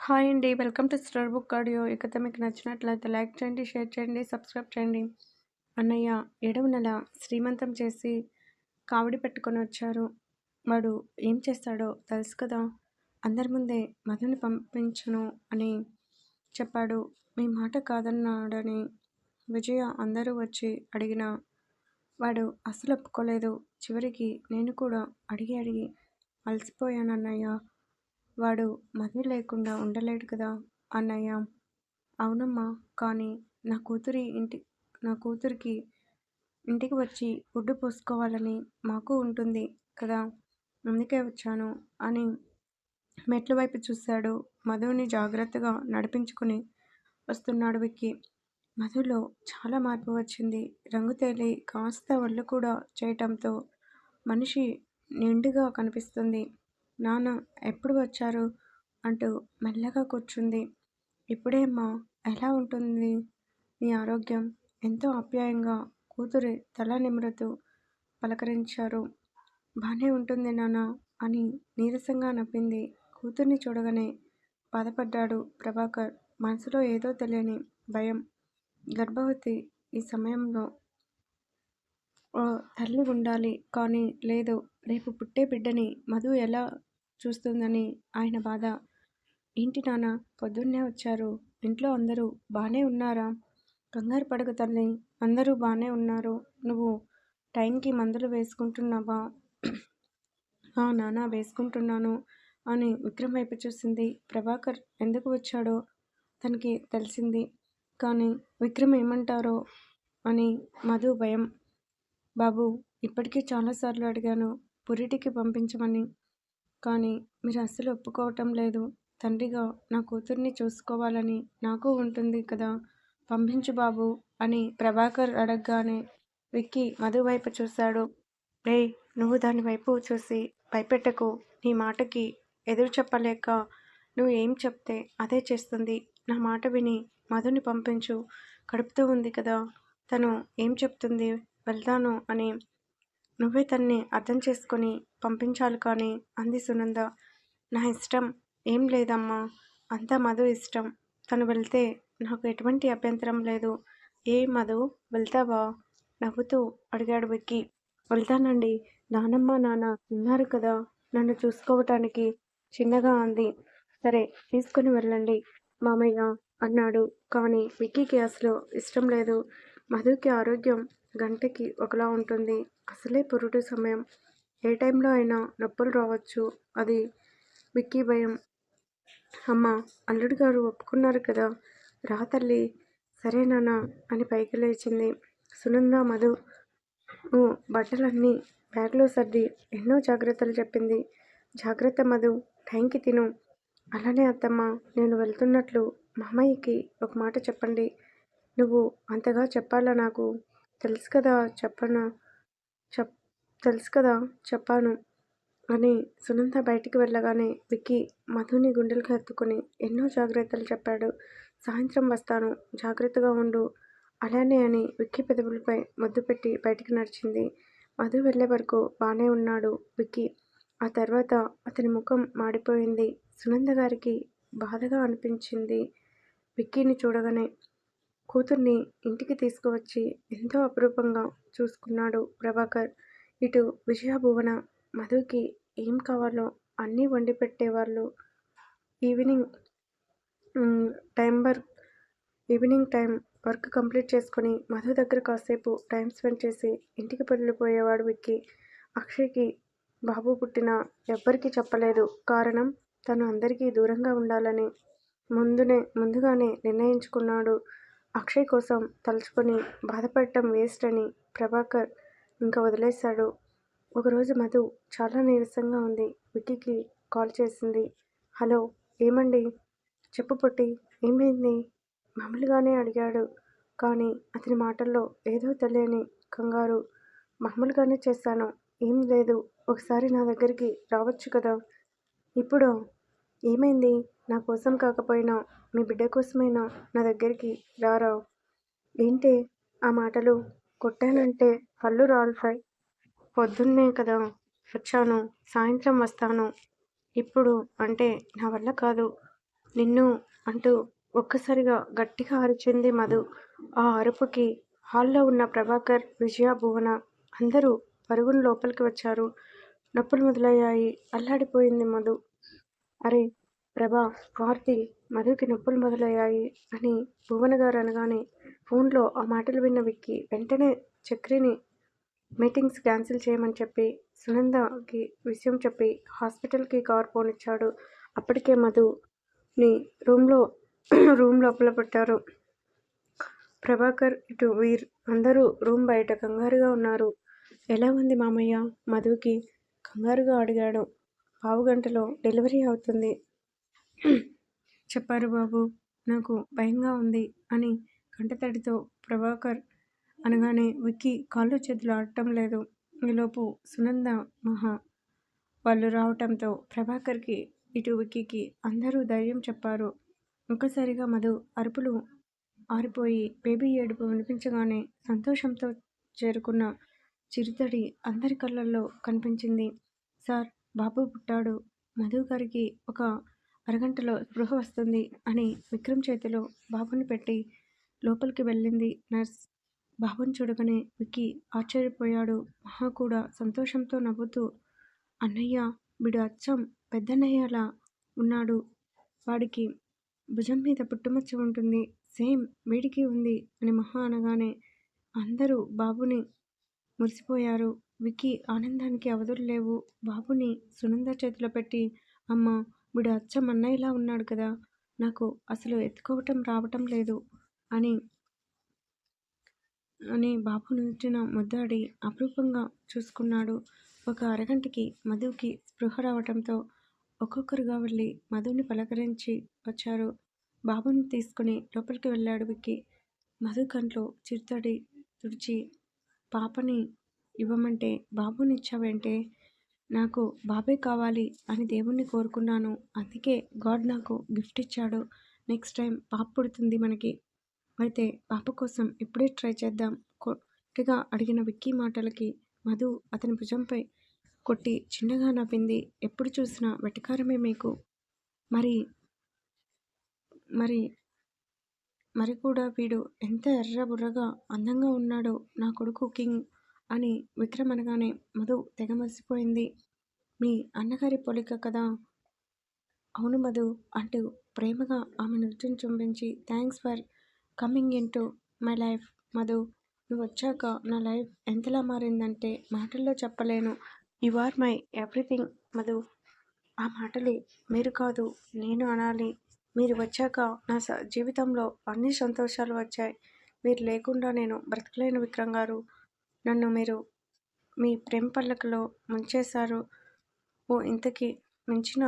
Hi అండి. Welcome to Star Book Audio. ఈ కథ మీకు నచ్చినట్లయితే లైక్ చేయండి షేర్ చేయండి సబ్స్క్రైబ్ చేయండి. అన్నయ్య ఏడవ నెల శ్రీమంతం చేసి కావడి పెట్టుకొని వచ్చారు. వాడు ఏం చేస్తాడో తెలుసు కదా? అందరి ముందే మధుని పంపించను అని చెప్పాడు. మీ మాట కాదన్నాడని విజయ అందరూ వచ్చి అడిగిన వాడు అసలు ఒప్పుకోలేదు. చివరికి నేను కూడా అడిగి అడిగి అలసిపోయాను అన్నయ్య వాడు మనీ లేకుండా ఉండలేడు కదా అన్నయ్య. అవునమ్మా కానీ నా కూతురి ఇంటి నా కూతురికి ఇంటికి వచ్చి ఫుడ్ పోసుకోవాలని మాకు ఉంటుంది కదా. అందుకే వచ్చాను అని మెట్ల వైపు చూశాడు మధుని జాగ్రత్తగా నడిపించుకుని వస్తున్నాడు విక్కి. మధులో చాలా మార్పు వచ్చింది. రంగు తేలి కాస్త ఒళ్ళు కూడా చేయటంతో మనిషి నిండుగా కనిపిస్తుంది. నాన్న ఎప్పుడు వచ్చారు అంటూ మెల్లగా కూర్చుంది. ఇప్పుడేమ్మా ఎలా ఉంటుంది? నీ ఆరోగ్యం ఎంతో ఆప్యాయంగా కూతురి తల నిమ్రతూ పలకరించారు. బాగానే ఉంటుంది నాన్న అని నీరసంగా నవ్వింది. కూతుర్ని చూడగానే బాధపడ్డాడు ప్రభాకర్. మనసులో ఏదో తెలియని భయం. గర్భవతి ఈ సమయంలో ఓ తల్లి ఉండాలి కానీ లేదు. రేపు పుట్టే బిడ్డని మధు ఎలా చూస్తుందని ఆయన బాధ. ఏంటి నాన్న పొద్దున్నే వచ్చారు. ఇంట్లో అందరూ బాగానే ఉన్నారా? కంగారు పడక తల్లి. అందరూ బాగానే ఉన్నారు. నువ్వు టైంకి మందులు వేసుకుంటున్నావా? ఆ నాన్న వేసుకుంటున్నాను అని విక్రమ్ వైపు చూసింది. ప్రభాకర్ ఎందుకు వచ్చాడో తనకి తెలిసింది. కానీ విక్రమ్ ఏమంటారో అని మధు భయం. బాబు ఇప్పటికీ చాలాసార్లు అడిగాను. పురిటికి పంపించమని. కానీ మీరు అస్సలు ఒప్పుకోవటం లేదు. తండ్రిగా నా కూతుర్ని చూసుకోవాలని నాకు ఉంటుంది కదా. పంపించు బాబు అని ప్రభాకర్ అడగగానే విక్కీ మధు వైపు చూశాడు. రే నువ్వు దాని వైపు చూసి భయపెట్టకు. నీ మాటకి ఎదురు చెప్పలేక నువ్వు ఏం చెప్తే అదే చేస్తుంది. నా మాట విని మధుని పంపించు. కడుపుతూ ఉంది కదా. తను ఏం చెప్తుంది? వెళ్తాను అని నువ్వే తన్ని అర్థం చేసుకొని పంపించాలి కానీ అంది సునంద. నా ఇష్టం ఏం లేదమ్మా అంతా మధు ఇష్టం. తను వెళ్తే నాకు ఎటువంటి అభ్యంతరం లేదు. ఏ మధు వెళ్తావా? నవ్వుతూ అడిగాడు విక్కి. వెళ్తానండి. నానమ్మ నాన్న ఉన్నారు కదా నన్ను చూసుకోవటానికి చిన్నగా అంది. సరే తీసుకుని వెళ్ళండి మామయ్య అన్నాడు. కానీ విక్కీకి అసలు ఇష్టం లేదు. మధుకి ఆరోగ్యం గంటకి ఒకలా ఉంటుంది. అసలే పురుడు సమయం. ఏ టైంలో అయినా నొప్పులు రావచ్చు. అది విక్కీ భయం. అమ్మ అల్లుడు గారు ఒప్పుకున్నారు కదా? రా తల్లి. సరేనానా అని పైకి లేచింది. సునంద మధు బట్టలన్నీ బ్యాగ్లో సర్ది ఎన్నో జాగ్రత్తలు చెప్పింది. జాగ్రత్త మధు టైంకి తిను. అలానే అత్తమ్మ నేను వెళ్తున్నట్లు మామయ్యకి ఒక మాట చెప్పండి. నువ్వు అంతగా చెప్పాలా నాకు? తెలుసు కదా చెప్పను. చెప్ తెలుసు కదా చెప్పాను అని సునంద బయటికి వెళ్ళగానే విక్కీ మధుని గుండెలకు హత్తుకుని ఎన్నో జాగ్రత్తలు చెప్పాడు. సాయంత్రం వస్తాను జాగ్రత్తగా ఉండు. అలానే అని విక్కీ పెదవులపై ముద్దు పెట్టి బయటికి నడిచింది. మధు వెళ్ళే వరకు బాగానే ఉన్నాడు విక్కీ. ఆ తర్వాత అతని ముఖం మాడిపోయింది. సునంద గారికి బాధగా అనిపించింది. విక్కీని చూడగానే కూతుర్ని ఇంటికి తీసుకువచ్చి ఎంతో అపురూపంగా చూసుకున్నాడు ప్రభాకర్. ఇటు విజయభువన మధుకి ఏం కావాలో అన్నీ వండి పెట్టేవాళ్ళు. Evening time work evening time work complete చేసుకొని మధు దగ్గర కాసేపు టైం స్పెండ్ చేసి ఇంటికి వెళ్ళిపోయేవాడు విక్కి. అక్షయ్కి బాబు పుట్టిన ఎవ్వరికీ చెప్పలేదు. కారణం తను అందరికీ దూరంగా ఉండాలని ముందునే ముందుగానే నిర్ణయించుకున్నాడు. అక్షయ్ కోసం తలుచుకొని బాధపడటం వేస్ట్ అని ప్రభాకర్ ఇంకా వదిలేశాడు. ఒకరోజు మధు చాలా నీరసంగా ఉంది. విక్కీకి కాల్ చేసింది. హలో ఏమండి? చెప్పు పొట్టి ఏమైంది? మామూలుగానే అడిగాడు. కానీ అతని మాటల్లో ఏదో తెలియని కంగారు. మామూలుగానే చేశాను. ఏం లేదు. ఒకసారి నా దగ్గరికి రావచ్చు కదా? ఇప్పుడు ఏమైంది? నా కోసం కాకపోయినా మీ బిడ్డ కోసమైనా నా దగ్గరికి రారావు. ఏంటి? ఆ మాటలు కొట్టానంటే పళ్ళు రాల్ఫై. పొద్దున్నే కదా వచ్చాను సాయంత్రం వస్తాను. ఇప్పుడు అంటే నా వల్ల కాదు. నిన్ను అంటూ ఒక్కసారిగా గట్టిగా అరిచింది మధు. ఆ అరుపుకి హాల్లో ఉన్న ప్రభాకర్ విజయ భువన అందరూ పరుగున లోపలికి వచ్చారు. నొప్పులు మొదలయ్యాయి. అల్లాడిపోయింది మధు. అరే ప్రభా కార్తి మధుకి నొప్పులు మొదలయ్యాయి అని భువన గారు అనగానే ఫోన్లో ఆ మాటలు విన్న విక్కి వెంటనే చక్రిని మీటింగ్స్ క్యాన్సిల్ చేయమని చెప్పి సునందకి విషయం చెప్పి హాస్పిటల్కి కార్ ఫోన్ ఇచ్చాడు అప్పటికే మధుని రూమ్లో రూమ్ లోపల పెట్టారు. ప్రభాకర్ ఇటు వీర్ అందరూ రూమ్ బయట కంగారుగా ఉన్నారు. ఎలా ఉంది మామయ్య? మధుకి కంగారుగా అడిగాడు. పావు గంటలో డెలివరీ అవుతుంది. చెప్పారు బాబు. నాకు భయంగా ఉంది అని కంటతడితో ప్రభాకర్ అనగానే విక్కీ కాళ్ళు చేతులు ఆడటం లేదు. ఈలోపు సునంద మహా వాళ్ళు రావటంతో ప్రభాకర్కి ఇటు విక్కీకి అందరూ ధైర్యం చెప్పారు. ఒక్కసారిగా మధు అరుపులు ఆరిపోయి బేబీ ఏడుపు వినిపించగానే సంతోషంతో చేరుకున్న చిరుతడి అందరి కళ్ళల్లో కనిపించింది. సార్ బాబు పుట్టాడు. మధు గారికి ఒక అరగంటలో స్పృహ వస్తుంది అని విక్రమ్ చేతిలో బాబుని పెట్టి లోపలికి వెళ్ళింది నర్స్. బాబుని చూడగానే విక్కీ ఆశ్చర్యపోయాడు. మహా కూడా సంతోషంతో నవ్వుతూ అన్నయ్య వీడు అచ్చం పెద్దన్నయ్యలా ఉన్నాడు. వాడికి భుజం మీద పుట్టుమచ్చ ఉంటుంది. సేమ్ వీడికి ఉంది అని మహా అనగానే అందరూ బాబుని మురిసిపోయారు. వికీ ఆనందానికి అవధులు లేవు. బాబుని సునంద చేతిలో పెట్టి అమ్మ వీడు అచ్చం అన్నయ్యలా ఉన్నాడు కదా నాకు అసలు ఎత్తుకోవటం రావటం లేదు అని అని బాబు నుంచిన ముద్దాడి అపరూపంగా చూసుకున్నాడు. ఒక అరగంటకి మధుకి స్పృహ రావటంతో ఒక్కొక్కరుగా వెళ్ళి మధుని పలకరించి వచ్చారు. బాబుని తీసుకుని లోపలికి వెళ్ళాడు విక్కి. మధు కంట్లో చిరుతడి తుడిచి పాపని ఇవ్వమంటే బాబునిచ్చావంటే? నాకు బాబే కావాలి అని దేవుణ్ణి కోరుకున్నాను. అందుకే గాడ్ నాకు గిఫ్ట్ ఇచ్చాడు నెక్స్ట్ టైం పాప పుడుతుంది మనకి. అయితే పాప కోసం ఇప్పుడే ట్రై చేద్దాం. కొట్టిగా అడిగిన విక్కీ మాటలకి మధు అతని భుజంపై కొట్టి చిన్నగా నవ్వింది. ఎప్పుడు చూసినా వెటకారమే మీకు. మరి మరి మరి కూడా వీడు ఎంత ఎర్ర బుర్రగా అందంగా ఉన్నాడో నా కొడుకు కింగ్. అని విక్రమ్ అనగానే మధు తెగమరిసిపోయింది మీ అన్నగారి పోలిక కదా? అవును మధు అంటూ ప్రేమగా ఆమె నృత్యం చుంబించి thanks for coming in to my life Madhu. నువ్వు వచ్చాక నా లైఫ్ ఎంతలా మారిందంటే మాటల్లో చెప్పలేను. You are my everything Madhu. ఆ మాటలు మీరు కాదు నేను అనాలి. మీరు వచ్చాక నా జీవితంలో అన్ని సంతోషాలు వచ్చాయి. మీరు లేకుండా నేను బ్రతకలేను విక్రమ్ గారు. నన్ను మీరు మీ ప్రేమ పల్లకలో ముంచేశారు. ఓ ఇంతకి మించిన